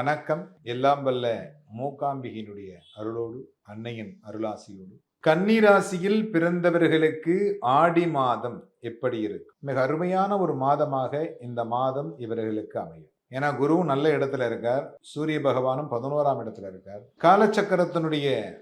வணக்கம். எல்லாம் வல்ல மூகாம்பிகையினுடைய அருளோடு அன்னையின் அருளாசியோடு. கன்னிராசியில் பிறந்தவர்களுக்கு ஆடி மாதம் எப்படி இருக்கு? மிக அருமையான ஒரு மாதமாக இந்த மாதம் இவர்களுக்கு அமையும். ஏன்னா குரு நல்ல இடத்துல இருக்கார். சூரிய பகவானும் பதினோராம் இடத்துல இருக்கார். காலச்சக்கரத்தினுடைய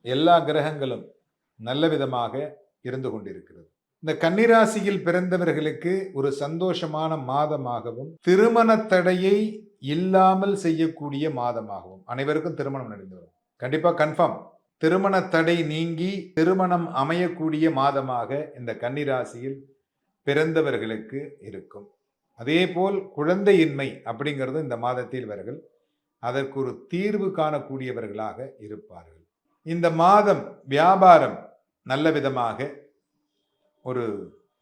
எல்லா கிரகங்களும் நல்ல விதமாக இருந்து கொண்டிருக்கிறது. இந்த கன்னிராசியில் பிறந்தவர்களுக்கு ஒரு சந்தோஷமான மாதமாகவும் திருமண தடையை இல்லாமல் செய்யக்கூடிய மாதமாகவும் அனைவருக்கும் திருமணம் நடந்து வரும். கண்டிப்பாக கன்ஃபார்ம் திருமண தடை நீங்கி திருமணம் அமையக்கூடிய மாதமாக இந்த கன்னிராசியில் பிறந்தவர்களுக்கு இருக்கும். அதே போல் குழந்தையின்மை அப்படிங்கிறது இந்த மாதத்தில் இவர்கள் அதற்கு ஒரு தீர்வு காணக்கூடியவர்களாக இருப்பார்கள். இந்த மாதம் வியாபாரம் நல்ல விதமாக ஒரு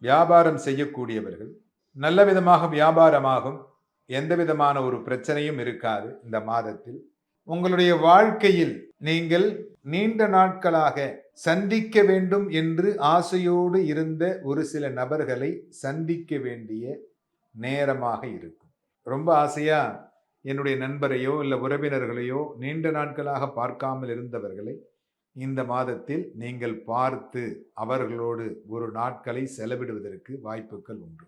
வியாபாரம் செய்யக்கூடியவர்கள் நல்ல விதமாக வியாபாரமாகும். எந்த விதமான ஒரு பிரச்சனையும் இருக்காது இந்த மாதத்தில். உங்களுடைய வாழ்க்கையில் நீங்கள் நீண்ட நாட்களாக சந்திக்க வேண்டும் என்று ஆசையோடு இருந்த ஒரு சில நபர்களை சந்திக்க வேண்டிய நேரமாக இருக்கும். ரொம்ப ஆசையா என்னுடைய நண்பரையோ இல்லை உறவினர்களையோ நீண்ட நாட்களாக பார்க்காமல் இருந்தவர்களை இந்த மாதத்தில் நீங்கள் பார்த்து அவர்களோடு ஒரு நாட்களை செலவிடுவதற்கு வாய்ப்புகள் உண்டு.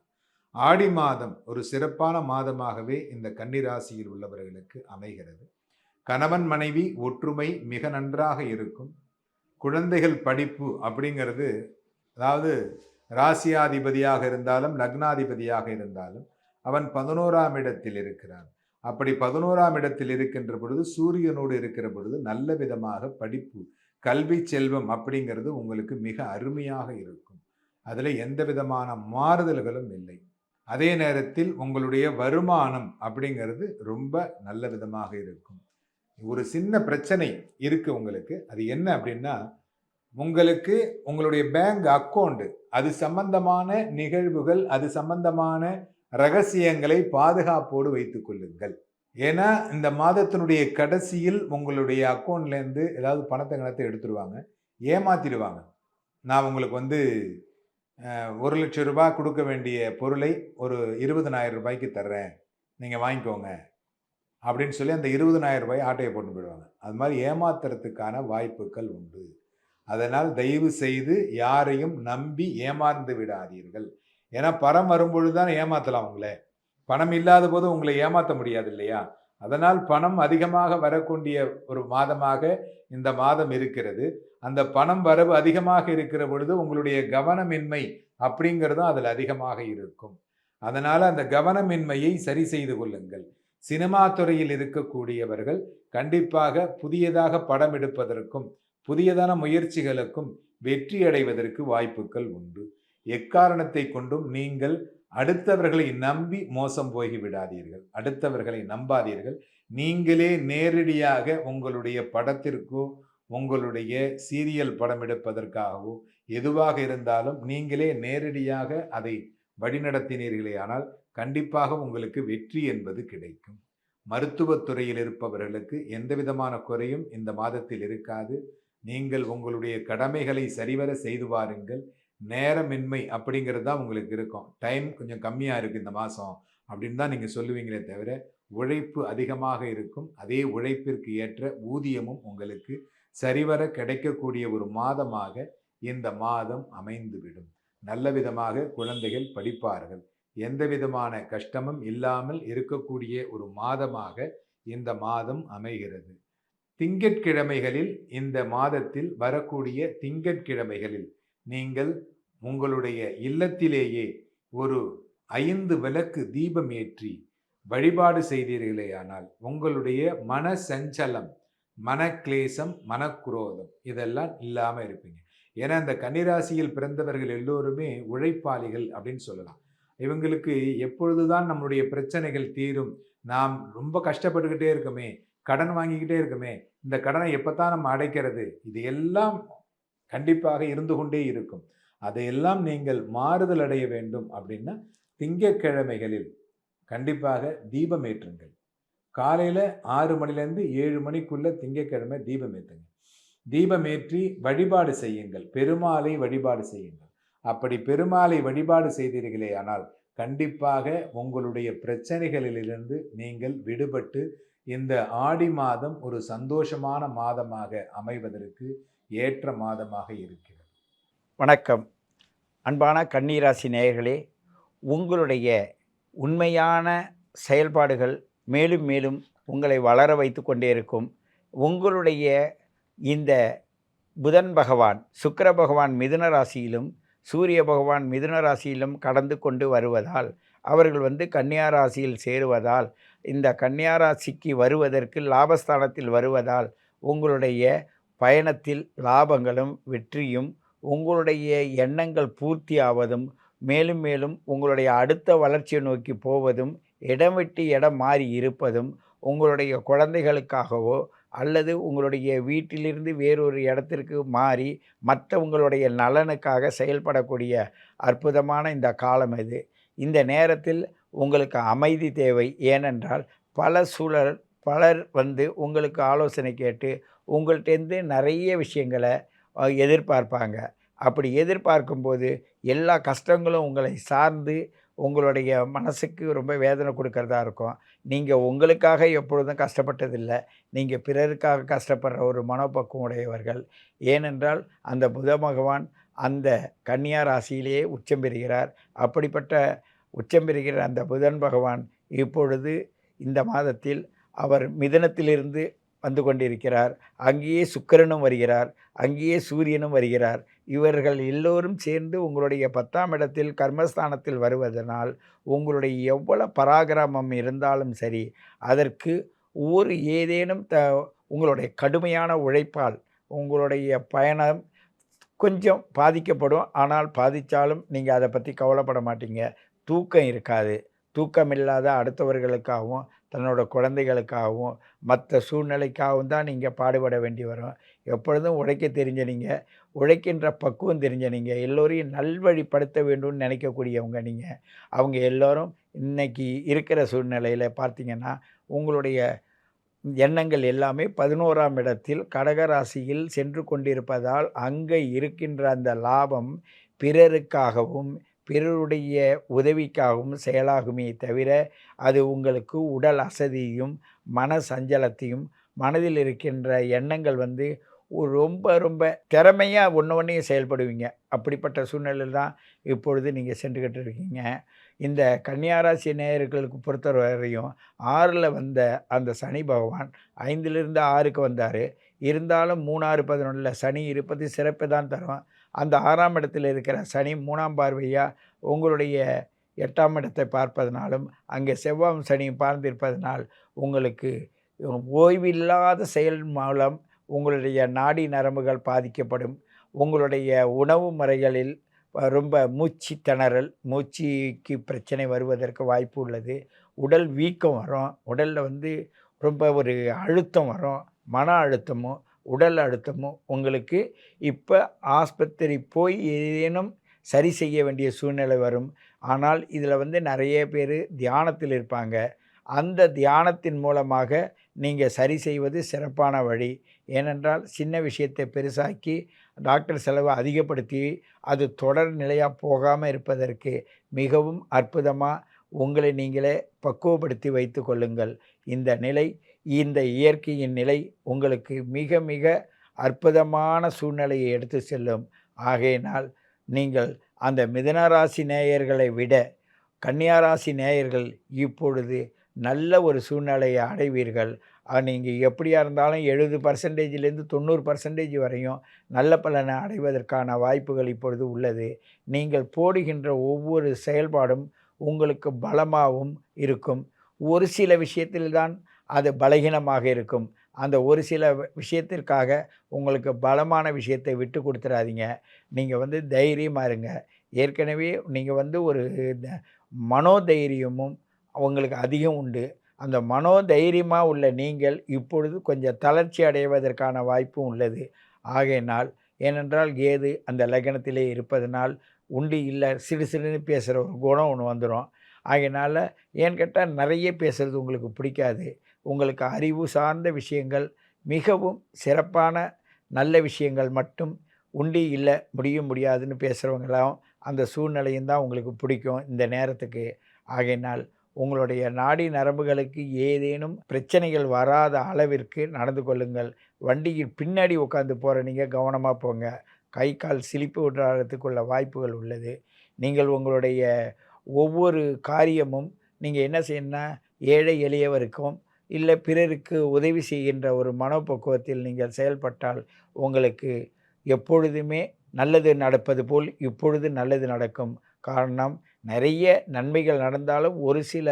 ஆடி மாதம் ஒரு சிறப்பான மாதமாகவே இந்த கன்னிராசியில் உள்ளவர்களுக்கு அமைகிறது. கணவன் மனைவி ஒற்றுமை மிக நன்றாக இருக்கும். குழந்தைகள் படிப்பு அப்படிங்கிறது அதாவது ராசியாதிபதியாக இருந்தாலும் லக்னாதிபதியாக இருந்தாலும் அவன் பதினோராம் இடத்தில் இருக்கிறான். அப்படி பதினோராம் இடத்தில் இருக்கின்ற பொழுது சூரியனோடு இருக்கிற பொழுது நல்ல விதமாக படிப்பு கல்வி செல்வம் அப்படிங்கிறது உங்களுக்கு மிக அருமையாக இருக்கும். அதில் எந்த விதமான மாறுதல்களும் இல்லை. அதே நேரத்தில் உங்களுடைய வருமானம் அப்படிங்கிறது ரொம்ப நல்ல விதமாக இருக்கும். ஒரு சின்ன பிரச்சனை இருக்கு உங்களுக்கு. அது என்ன அப்படின்னா உங்களுக்கு உங்களுடைய பேங்க் அக்கௌண்ட் அது சம்பந்தமான நிகழ்வுகள் அது சம்பந்தமான ரகசியங்களை பாதுகாப்போடு வைத்துக் கொள்ளுங்கள். ஏன்னா இந்த மாதத்தினுடைய கடைசியில் உங்களுடைய அக்கௌண்ட்லேருந்து ஏதாவது பணத்தை கணத்தை எடுத்துருவாங்க ஏமாத்திடுவாங்க. நான் உங்களுக்கு வந்து ஒரு லட்சம் ரூபாய் கொடுக்க வேண்டிய பொருளை ஒரு இருபதனாயிரம் ரூபாய்க்கு தர்றேன். நீங்கள் வாங்கிக்கோங்க. அப்படின்னு சொல்லி அந்த இருபதனாயிரம் ரூபாய் ஆட்டையை போட்டு போயிடுவாங்க. அது மாதிரி ஏமாத்துறதுக்கான வாய்ப்புகள் உண்டு. அதனால் தயவு செய்து யாரையும் நம்பி ஏமாந்து விடாதீர்கள். ஏன்னா பணம் வரும்பொழுது தான் ஏமாத்தலாம் உங்களை. பணம் இல்லாத போது உங்களை ஏமாற்ற முடியாது இல்லையா? அதனால் பணம் அதிகமாக வரக்கூடிய ஒரு மாதமாக இந்த மாதம் இருக்கிறது. அந்த பணம் வரவு அதிகமாக இருக்கிற பொழுது உங்களுடைய கவனமின்மை அப்படிங்கிறதும் அதில் அதிகமாக இருக்கும். அதனால் அந்த கவனமின்மையை சரி செய்து கொள்ளுங்கள். சினிமா துறையில் இருக்கக்கூடியவர்கள் கண்டிப்பாக புதியதாக படம் எடுப்பதற்கும் புதியதான முயற்சிகளுக்கும் வெற்றி அடைவதற்கு வாய்ப்புகள் உண்டு. எக்காரணத்தை கொண்டும் நீங்கள் அடுத்தவர்களை நம்பி மோசம் போய்விடாதீர்கள் அடுத்தவர்களை நம்பாதீர்கள். நீங்களே நேரடியாக உங்களுடைய படத்திற்கோ உங்களுடைய சீரியல் படம் எடுப்பதற்காகவோ எதுவாக இருந்தாலும் நீங்களே நேரடியாக அதை வழிநடத்தினீர்களே ஆனால் கண்டிப்பாக உங்களுக்கு வெற்றி என்பது கிடைக்கும். மருத்துவத்துறையில் இருப்பவர்களுக்கு எந்த விதமான குறையும் இந்த மாதத்தில் இருக்காது. நீங்கள் உங்களுடைய கடமைகளை சரிவர செய்து வாருங்கள். நேரமின்மை அப்படிங்கிறது தான் உங்களுக்கு இருக்கும். டைம் கொஞ்சம் கம்மியாக இருக்குது இந்த மாதம் அப்படின்னு தான் நீங்கள் சொல்லுவீங்களே தவிர உழைப்பு அதிகமாக இருக்கும். அதே உழைப்பிற்கு ஏற்ற ஊதியமும் உங்களுக்கு சரிவர கிடைக்கக்கூடிய ஒரு மாதமாக இந்த மாதம் அமைந்துவிடும். நல்ல விதமாக குழந்தைகள் படிப்பார்கள். எந்த விதமான கஷ்டமும் இல்லாமல் இருக்கக்கூடிய ஒரு மாதமாக இந்த மாதம் அமைகிறது. திங்கட்கிழமைகளில் இந்த மாதத்தில் வரக்கூடிய திங்கட்கிழமைகளில் நீங்கள் உங்களுடைய இல்லத்திலேயே ஒரு ஐந்து விளக்கு தீபம் ஏற்றி வழிபாடு செய்தீர்களேயானால் உங்களுடைய மன சஞ்சலம் மனக்லேசம் மனக்குரோதம் இதெல்லாம் இல்லாமல் இருப்பீங்க. ஏன்னா இந்த கன்னிராசியில் பிறந்தவர்கள் எல்லோருமே உழைப்பாளிகள் அப்படின்னு சொல்லலாம். இவங்களுக்கு எப்பொழுதுதான் நம்மளுடைய பிரச்சனைகள் தீரும் நாம் ரொம்ப கஷ்டப்பட்டுக்கிட்டே இருக்கோமே கடன் வாங்கிக்கிட்டே இருக்கோமே இந்த கடனை எப்போத்தான் நம்ம அடைக்கிறது இது எல்லாம் கண்டிப்பாக இருந்து கொண்டே இருக்கும். அதையெல்லாம் நீங்கள் மாறுதல் அடைய வேண்டும் அப்படின்னா திங்கட்கிழமைகளில் கண்டிப்பாக தீபம் ஏற்றுங்கள். காலையில் ஆறு மணிலேருந்து ஏழு மணிக்குள்ள திங்கக்கிழமை தீபம் ஏற்றுங்க தீபம் ஏற்றி வழிபாடு செய்யுங்கள். பெருமாளை வழிபாடு செய்யுங்கள். அப்படி பெருமாளை வழிபாடு செய்தீர்களே ஆனால் கண்டிப்பாக உங்களுடைய பிரச்சனைகளிலிருந்து நீங்கள் விடுபட்டு இந்த ஆடி மாதம் ஒரு சந்தோஷமான மாதமாக அமைவதற்கு ஏற்ற மாதமாக இருக்கிறது. வணக்கம். அன்பான கண்ணீராசி நேயர்களே உங்களுடைய உண்மையான செயல்பாடுகள் மேலும் மேலும் உங்களை வளர வைத்து கொண்டே இருக்கும். உங்களுடைய இந்த புதன் பகவான் சுக்கிர பகவான் மிதுன ராசியிலும் சூரிய பகவான் மிதுன ராசியிலும் கடந்து கொண்டு வருவதால் அவர்கள் வந்து கன்னியா ராசியில் சேருவதால் இந்த கன்னியா ராசிக்கு வருவதற்கு லாபஸ்தானத்தில் வருவதால் உங்களுடைய பயணத்தில் லாபங்களும் வெற்றியும் உங்களுடைய எண்ணங்கள் பூர்த்தியாவதும் மேலும் மேலும் உங்களுடைய அடுத்த வளர்ச்சியை நோக்கி போவதும் இடம் விட்டு இடம் மாறி இருப்பதும் உங்களுடைய குழந்தைகளுக்காகவோ அல்லது உங்களுடைய வீட்டிலிருந்து வேறொரு இடத்திற்கு மாறி மற்றவங்களுடைய நலனுக்காக செயல்படக்கூடிய அற்புதமான இந்த காலம் இது. இந்த நேரத்தில் உங்களுக்கு அமைதி தேவை. ஏனென்றால் பல சூழல் பலர் வந்து உங்களுக்கு ஆலோசனை கேட்டு உங்கள்கிட்டேருந்து நிறைய விஷயங்களை எதிர்பார்ப்பாங்க. அப்படி எதிர்பார்க்கும்போது எல்லா கஷ்டங்களும் உங்களை சார்ந்து உங்களுடைய மனசுக்கு ரொம்ப வேதனை கொடுக்கறதா இருக்கும். நீங்கள் உங்களுக்காக எப்பொழுதும் கஷ்டப்பட்டதில்லை. நீங்கள் பிறருக்காக கஷ்டப்படுற ஒரு மனப்பக்குவம் உடையவர்கள். ஏனென்றால் அந்த புத பகவான் அந்த கன்னியா ராசியிலேயே உச்சம் பெறுகிறார். அப்படிப்பட்ட உச்சம் பெறுகிற அந்த புதன் பகவான் இப்பொழுது இந்த மாதத்தில் அவர் மிதனத்திலிருந்து வந்து கொண்டிருக்கிறார். அங்கேயே சுக்கிரனும் வருகிறார். அங்கேயே சூரியனும் வருகிறார். இவர்கள் எல்லோரும் சேர்ந்து உங்களுடைய பத்தாம் இடத்தில் கர்மஸ்தானத்தில் வருவதனால் உங்களுடைய எவ்வளவு பராக்கிரமம் இருந்தாலும் சரி அதற்கு ஒரு ஏதேனும் த உங்களுடைய கடுமையான உழைப்பால் உங்களுடைய பயணம் கொஞ்சம் பாதிக்கப்படும். ஆனால் பாதித்தாலும் நீங்கள் அதை பற்றி கவலைப்பட மாட்டீங்க. தூக்கம் இருக்காது. தூக்கம் இல்லாத அடுத்தவர்களுக்காகவும் தன்னோட குழந்தைகளுக்காகவும் மற்ற சூழ்நிலைக்காகவும் தான் நீங்கள் பாடுபட வேண்டி வரும். எப்பொழுதும் உழைக்க தெரிஞ்ச நீங்கள் உழைக்கின்ற பக்குவம் தெரிஞ்ச நீங்கள் எல்லோரையும் நல்வழிப்படுத்த வேண்டும்னு நினைக்கக்கூடியவங்க நீங்கள் அவங்க எல்லோரும் இன்னைக்கு இருக்கிற சூழ்நிலையில் பார்த்தீங்கன்னா உங்களுடைய எண்ணங்கள் எல்லாமே பதினோராம் இடத்தில் கடகராசியில் சென்று கொண்டிருப்பதால் அங்கே இருக்கின்ற அந்த லாபம் பிறருக்காகவும் பிறருடைய உதவிக்காகவும் செயலாகுமே தவிர அது உங்களுக்கு உடல் அசதியும் மன சஞ்சலத்தையும் மனதில் இருக்கின்ற எண்ணங்கள் வந்து ஒரு ரொம்ப ரொம்ப திறமையாக ஒன்று ஒன்றையும் செயல்படுவீங்க. அப்படிப்பட்ட சூழ்நிலையில் தான் இப்பொழுது நீங்கள் சென்றுக்கிட்டு இருக்கீங்க. இந்த கன்னியாராசி நேயர்களுக்கு பொறுத்தவரை வரையும் ஆறில் வந்த அந்த சனி பகவான் ஐந்திலிருந்து ஆறுக்கு வந்தார். இருந்தாலும் மூணாறு பதினொன்றில் சனி இருப்பது சிறப்பு தான் தரும். அந்த ஆறாம் இடத்தில் இருக்கிற சனி மூணாம் பார்வையாக உங்களுடைய எட்டாம் இடத்தை பார்ப்பதனாலும் அங்கே செவ்வாம் சனியும் பார்ந்திருப்பதனால் உங்களுக்கு ஓய்வில்லாத செயல் மூலம் உங்களுடைய நாடி நரம்புகள் பாதிக்கப்படும். உங்களுடைய உணவு முறைகளில் ரொம்ப மூச்சு திணறல் மூச்சுக்கு பிரச்சனை வருவதற்கு வாய்ப்பு உள்ளது. உடல் வீக்கம் வரும். உடலில் வந்து ரொம்ப ஒரு அழுத்தம் வரும். மன அழுத்தமும் உடல் அழுத்தமும் உங்களுக்கு இப்போ ஆஸ்பத்திரி போய் ஏதேனும் சரி செய்ய வேண்டிய சூழ்நிலை வரும். ஆனால் இதில் வந்து நிறைய பேர் தியானத்தில் இருப்பாங்க. அந்த தியானத்தின் மூலமாக நீங்கள் சரி செய்வது சிறப்பான வழி. ஏனென்றால் சின்ன விஷயத்தை பெருசாக்கி டாக்டர் செலவை அதிகப்படுத்தி அது தொடர் நிலையாக போகாமல் இருப்பதற்கு மிகவும் அற்புதமாக உங்களை நீங்களே பக்குவப்படுத்தி வைத்து கொள்ளுங்கள். இந்த நிலை இந்த இயற்கையின் நிலை உங்களுக்கு மிக மிக அற்புதமான சூழ்நிலையை எடுத்து செல்லும். ஆகையினால் நீங்கள் அந்த மிதனராசி நேயர்களை விட கன்னியாராசி நேயர்கள் இப்பொழுது நல்ல ஒரு சூழ்நிலையை அடைவீர்கள். நீங்கள் எப்படியாக இருந்தாலும் எழுபது பர்சன்டேஜிலேருந்து தொண்ணூறு பர்சன்டேஜ் வரையும் நல்ல பலனை அடைவதற்கான வாய்ப்புகள் இப்பொழுது உள்ளது. நீங்கள் போடுகின்ற ஒவ்வொரு செயல்பாடும் உங்களுக்கு பலமாகவும் இருக்கும். ஒரு சில விஷயத்தில்தான் அது பலகீனமாக இருக்கும். அந்த ஒரு சில விஷயத்திற்காக உங்களுக்கு பலமான விஷயத்தை விட்டு கொடுத்துறாதீங்க. நீங்கள் வந்து தைரியமாக இருங்க. ஏற்கனவே நீங்கள் வந்து ஒரு த- மனோதைரியமும் உங்களுக்கு அதிகம் உண்டு. அந்த மனோதைரியமாக உள்ள நீங்கள் இப்பொழுது கொஞ்சம் தளர்ச்சி அடைவதற்கான வாய்ப்பும் உள்ளது. ஆகையினால் ஏனென்றால் கேது அந்த லக்னத்திலே இருப்பதனால் உண்டு இல்லை சிறு சிறுன்னு பேசுகிற ஒரு குணம் ஒன்று வந்துடும் ஆகையினால் ஏன் கேட்டால் நிறைய பேசுகிறது உங்களுக்கு பிடிக்காது. உங்களுக்கு அறிவு சார்ந்த விஷயங்கள் மிகவும் சிறப்பான நல்ல விஷயங்கள் மட்டும் உண்டி இல்லை முடியும் முடியாதுன்னு பேசுகிறவங்களாம் அந்த சூழ்நிலையும் தான் உங்களுக்கு பிடிக்கும் இந்த நேரத்துக்கு. ஆகையினால் உங்களுடைய நாடி நரம்புகளுக்கு ஏதேனும் பிரச்சனைகள் வராத அளவிற்கு நடந்து கொள்ளுங்கள். வண்டியில் பின்னாடி உட்காந்து போகிற நீங்கள் கவனமாக போங்க. கை கால் சிலிப்பு விடுறதுக்குள்ள வாய்ப்புகள் உள்ளது. நீங்கள் உங்களுடைய ஒவ்வொரு காரியமும் நீங்கள் என்ன செய்யணும்னா ஏழை எளியவருக்கும் இல்லை பிறருக்கு உதவி செய்கின்ற ஒரு மனப்பக்குவத்தில் நீங்கள் செயல்பட்டால் உங்களுக்கு எப்பொழுதுமே நல்லது நடப்பது போல் இப்பொழுது நல்லது நடக்கும் காரணம் நிறைய நன்மைகள் நடந்தாலும் ஒரு சில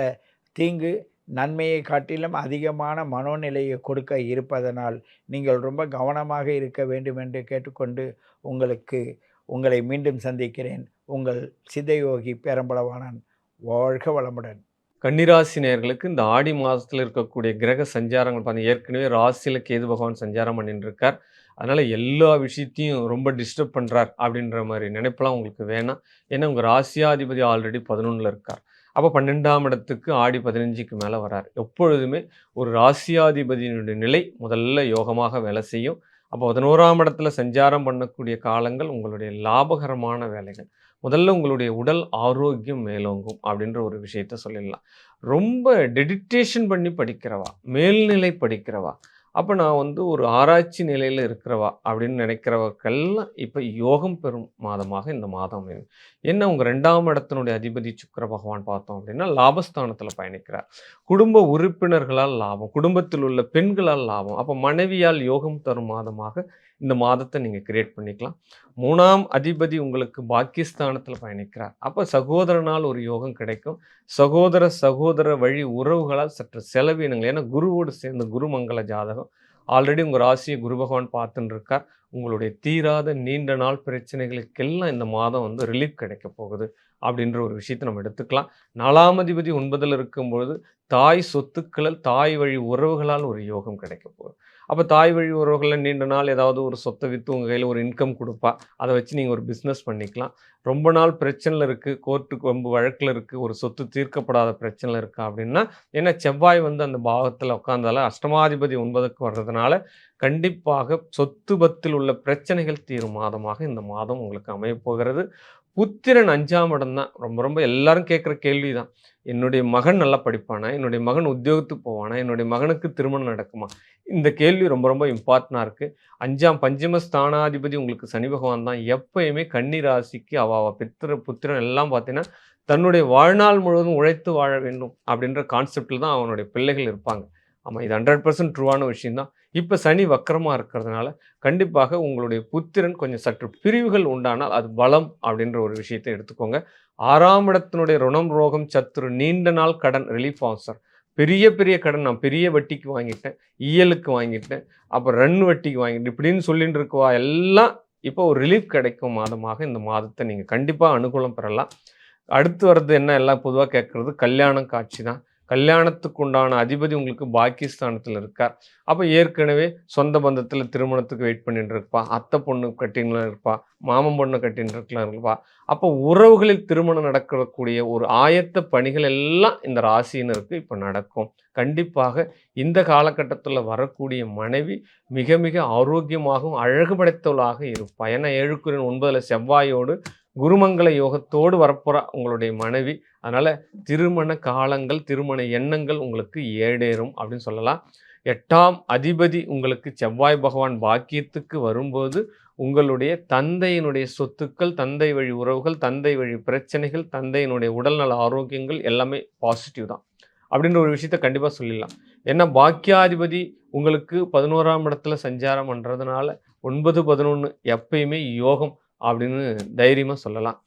தீங்கு நன்மையை காட்டிலும் அதிகமான மனோநிலையை கொடுக்க இருப்பதனால் நீங்கள் ரொம்ப கவனமாக இருக்க வேண்டும் என்று கேட்டுக்கொண்டு உங்களுக்கு உங்களை மீண்டும் சந்திக்கிறேன். உங்கள் சித்தயோகி பேரம்பளவானன் வாழ்க வளமுடன். கன்னிராசி நேர்களுக்கு இந்த ஆடி மாதத்தில் இருக்கக்கூடிய கிரக சஞ்சாரங்கள் பார்த்தீங்கன்னா ஏற்கனவே ராசியில் கேது பகவான் சஞ்சாரம் பண்ணிட்டு இருக்கார். அதனால் எல்லா விஷயத்தையும் ரொம்ப டிஸ்டர்ப் பண்ணுறார் அப்படின்ற மாதிரி நினைப்பெல்லாம் உங்களுக்கு வேணாம். ஏன்னா உங்கள் ராசியாதிபதி ஆல்ரெடி பதினொன்றில் இருக்கார். அப்போ பன்னெண்டாம் இடத்துக்கு ஆடி பதினஞ்சுக்கு மேலே வரார். எப்பொழுதுமே ஒரு ராசியாதிபதியினுடைய நிலை முதல்ல யோகமாக வேலை செய்யும். அப்போ பதினோராம் இடத்துல சஞ்சாரம் பண்ணக்கூடிய காலங்கள் உங்களுடைய லாபகரமான வேலைகள். முதல்ல உங்களுடைய உடல் ஆரோக்கியம் மேலோங்கும் அப்படின்ற ஒரு விஷயத்த சொல்லிடலாம். ரொம்ப டெடிட்டேஷன் பண்ணி படிக்கிறவா மேல்நிலை படிக்கிறவா அப்போ நான் வந்து ஒரு ஆராய்ச்சி நிலையில் இருக்கிறவா அப்படின்னு நினைக்கிறவர்கள்லாம் இப்போ யோகம் பெறும் மாதமாக இந்த மாதம் அமையும் என்ன உங்கள் ரெண்டாம் இடத்தினுடைய அதிபதி சுக்கர பகவான் பார்த்தோம் அப்படின்னா லாபஸ்தானத்தில் பயணிக்கிறார். குடும்ப உறுப்பினர்களால் லாபம் குடும்பத்தில் உள்ள பெண்களால் லாபம் அப்போ மனைவியால் யோகம் தரும் மாதமாக இந்த மாதத்தை நீங்கள் கிரியேட் பண்ணிக்கலாம். மூணாம் அதிபதி உங்களுக்கு பாக்கியஸ்தானத்தில் பயணிக்கிறார். அப்போ சகோதரனால் ஒரு யோகம் கிடைக்கும். சகோதர சகோதர வழி உறவுகளால் சற்று செலவினங்கள் ஏன்னா குருவோடு சேர்ந்த குருமங்கள ஜாதகம். ஆல்ரெடி உங்கள் ராசியை குரு பகவான் பார்த்துன்னு இருக்கார் உங்களுடைய தீராத நீண்ட நாள் பிரச்சனைகளுக்கெல்லாம் இந்த மாதம் வந்து ரிலீஃப் கிடைக்க போகுது. அப்படின்ற ஒரு விஷயத்தை நம்ம எடுத்துக்கலாம். நாலாம் அதிபதி ஒன்பதில் இருக்கும்பொழுது தாய் சொத்துக்களில் தாய் வழி உறவுகளால் ஒரு யோகம் கிடைக்க போகுது. அப்போ தாய் வழி உறவுகளில் நீண்ட நாள் ஏதாவது ஒரு சொத்தை விற்று உங்கள் கையில் ஒரு இன்கம் கொடுப்பா அதை வச்சு நீங்கள் ஒரு பிஸ்னஸ் பண்ணிக்கலாம். ரொம்ப நாள் பிரச்சனையில் இருக்குது கோர்ட்டுக்கு ரொம்ப வழக்கில் இருக்குது ஒரு சொத்து தீர்க்கப்படாத பிரச்சனையில் இருக்கா அப்படின்னா ஏன்னா செவ்வாய் வந்து அந்த பாவத்தில் உட்காந்தால அஷ்டமாதிபதி ஒன்பதுக்கு வர்றதுனால கண்டிப்பாக சொத்து பத்தில் உள்ள பிரச்சனைகள் தீரும் மாதமாக இந்த மாதம் உங்களுக்கு அமையப்போகிறது புத்திரன் அஞ்சாம் இடம் தான். ரொம்ப ரொம்ப எல்லாரும் கேட்குற கேள்வி தான் என்னுடைய மகன் நல்லா படிப்பானா? என்னுடைய மகன் உத்தியோகத்துக்கு போவானா? என்னுடைய மகனுக்கு திருமணம் நடக்குமா? இந்த கேள்வி ரொம்ப ரொம்ப இம்பார்ட்டண்டாக இருக்குது அஞ்சாம் பஞ்சம ஸ்தானாதிபதி உங்களுக்கு சனி பகவான் தான். எப்பயுமே கன்னி ராசிக்கு அவாவா பித்திர புத்திரன் எல்லாம் பார்த்தீங்கன்னா தன்னுடைய வாழ்நாள் முழுவதும் உழைத்து வாழ வேண்டும் அப்படின்ற கான்செப்டில் தான் அவனுடைய பிள்ளைகள் இருப்பாங்க. ஆமாம் இது ஹண்ட்ரட் பர்சன்ட் ட்ரூவான விஷயந்தான் இப்போ சனி வக்கரமாக இருக்கிறதுனால கண்டிப்பாக உங்களுடைய புத்திரன் கொஞ்சம் சற்று பிரிவுகள் உண்டானால் அது பலம் அப்படின்ற ஒரு விஷயத்தை எடுத்துக்கோங்க. ஆறாம் இடத்தினுடைய ருணம் ரோகம் சத்துரு நீண்ட நாள் கடன் ரிலீஃப் ஆகும் பெரிய பெரிய கடன் நான் பெரிய வட்டிக்கு வாங்கிட்டேன் இயலுக்கு வாங்கிட்டேன் அப்புறம் ரன் வட்டிக்கு வாங்கிட்டேன் இப்படின்னு சொல்லிட்டு இருக்குவா எல்லாம் இப்போ ஒரு ரிலீஃப் கிடைக்கும் மாதமாக இந்த மாதத்தை நீங்கள் கண்டிப்பாக அனுகூலம் பெறலாம். அடுத்து வர்றது என்ன? எல்லாம் பொதுவாக கேட்குறது கல்யாணம் காட்சி தான். கல்யாணத்துக்கு உண்டான அதிபதி உங்களுக்கு பாகிஸ்தானத்தில் இருக்கார். அப்போ ஏற்கனவே சொந்த பந்தத்தில் திருமணத்துக்கு வெயிட் பண்ணிட்டு இருப்பா. அத்தை பொண்ணு கட்டின்னு இருப்பா. மாமன் பொண்ணு கட்டின்னு இருக்கலாம் இருப்பா. அப்போ உறவுகளில் திருமணம் நடக்கக்கூடிய ஒரு ஆயத்த பணிகள் எல்லாம் இந்த ராசியினருக்கு இப்போ நடக்கும். கண்டிப்பாக இந்த காலகட்டத்தில் வரக்கூடிய மனைவி மிக மிக ஆரோக்கியமாகவும் அழகு படைத்தவளாக இருப்பாள் ஏன்னா ஏழுக்குறின் ஒன்பதில் செவ்வாயோடு குருமங்கள யோகத்தோடு வரப்போகிறா உங்களுடைய மனைவி. அதனால் திருமண காலங்கள் திருமண எண்ணங்கள் உங்களுக்கு ஏடேறும் அப்படின்னு சொல்லலாம். எட்டாம் அதிபதி உங்களுக்கு செவ்வாய் பகவான் பாக்கியத்துக்கு வரும்போது உங்களுடைய தந்தையினுடைய சொத்துக்கள் தந்தை வழி உறவுகள் தந்தை வழி பிரச்சனைகள் தந்தையினுடைய உடல்நல ஆரோக்கியங்கள் எல்லாமே பாசிட்டிவ் தான். அப்படின்ற ஒரு விஷயத்த கண்டிப்பாக சொல்லிடலாம். ஏன்னா பாக்கியாதிபதி உங்களுக்கு பதினோராம் இடத்துல சஞ்சாரம் பண்ணுறதுனால ஒன்பது பதினொன்று எப்பயுமே யோகம் அப்படின்னு தைரியமாக சொல்லலாம்.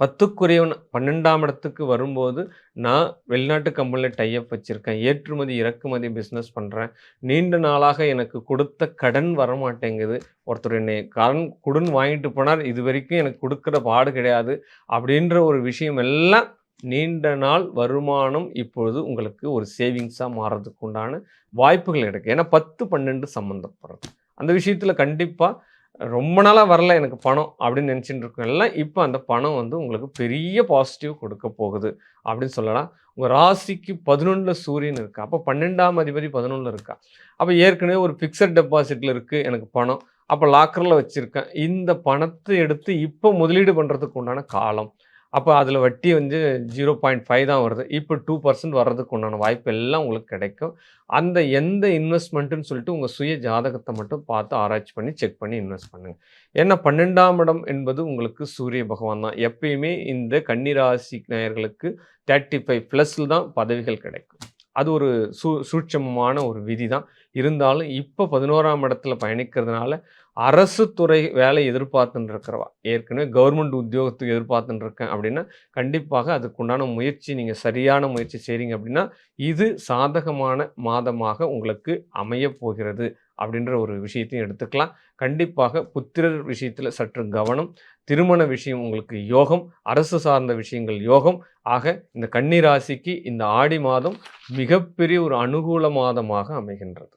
பத்துக்குரியவன் பன்னெண்டாம் இடத்துக்கு வரும்போது நான் வெளிநாட்டு கம்பெனியில் டைப் வச்சுருக்கேன். ஏற்றுமதி இறக்குமதி பிஸ்னஸ் பண்ணுறேன் நீண்ட நாளாக எனக்கு கொடுத்த கடன் வரமாட்டேங்குது. ஒருத்தர் என்னை கடன் குடன் வாங்கிட்டு போனார். இது வரைக்கும் எனக்கு கொடுக்குற பாடு கிடையாது. அப்படின்ற ஒரு விஷயம் எல்லாம் நீண்ட நாள் வருமானம் இப்பொழுது உங்களுக்கு ஒரு சேவிங்ஸாக மாறதுக்கு உண்டான வாய்ப்புகள் இருக்குது ஏன்னா பத்து பன்னெண்டு சம்மந்தப்படுறது அந்த விஷயத்தில் கண்டிப்பாக ரொம்ப நாளாக வரல எனக்கு பணம் அப்படின்னு நினச்சிட்டு இருக்கோம். எல்லாம் இப்போ அந்த பணம் வந்து உங்களுக்கு பெரிய பாசிட்டிவ் கொடுக்க போகுது அப்படின்னு சொல்லலாம். உங்கள் ராசிக்கு பதினொன்றில் சூரியன் இருக்கா? அப்போ பன்னெண்டாம் அதிபதி பதினொன்றில் இருக்கா? அப்போ ஏற்கனவே ஒரு ஃபிக்ஸட் டெபாசிட்டில் இருக்குது எனக்கு பணம். அப்போ லாக்கரில் வச்சுருக்கேன். இந்த பணத்தை எடுத்து இப்போ முதலீடு பண்ணுறதுக்கு உண்டான காலம். அப்போ அதில் வட்டி வந்து ஜீரோ பாயிண்ட் ஃபைவ் தான் வருது. இப்போ டூ பர்சன்ட் வர்றதுக்கு உண்டான வாய்ப்பு எல்லாம் உங்களுக்கு கிடைக்கும். அந்த எந்த இன்வெஸ்ட்மெண்ட்டுன்னு சொல்லிட்டு உங்கள் சுய ஜாதகத்தை மட்டும் பார்த்து ஆராய்ச்சி பண்ணி செக் பண்ணி இன்வெஸ்ட் பண்ணுங்கள் ஏன்னா பன்னெண்டாம் இடம் என்பது உங்களுக்கு சூரிய பகவான் தான். எப்பயுமே இந்த கன்னிராசி நேயர்களுக்கு தேர்ட்டி ஃபைவ் ப்ளஸில் தான் பதவிகள் கிடைக்கும். அது ஒரு சூ சூட்சமமான ஒரு விதி தான் இருந்தாலும் இப்போ பதினோராம் இடத்துல பயணிக்கிறதுனால அரசு துறை வேலை எதிர்பார்த்துன்னு இருக்கிறவா ஏற்கனவே கவர்மெண்ட் உத்தியோகத்துக்கு எதிர்பார்த்துன்னு இருக்கேன் அப்படின்னா கண்டிப்பாக அதுக்குண்டான முயற்சி நீங்கள் சரியான முயற்சி செய்கிறீங்க அப்படின்னா இது சாதகமான மாதமாக உங்களுக்கு அமைய போகிறது அப்படின்ற ஒரு விஷயத்தையும் எடுத்துக்கலாம். கண்டிப்பாக புத்திரர் விஷயத்தில் சற்று கவனம் திருமண விஷயம் உங்களுக்கு யோகம் அரசு சார்ந்த விஷயங்கள் யோகம். ஆக இந்த கன்னி ராசிக்கு இந்த ஆடி மாதம் மிகப்பெரிய ஒரு அனுகூல மாதமாக அமைகின்றது.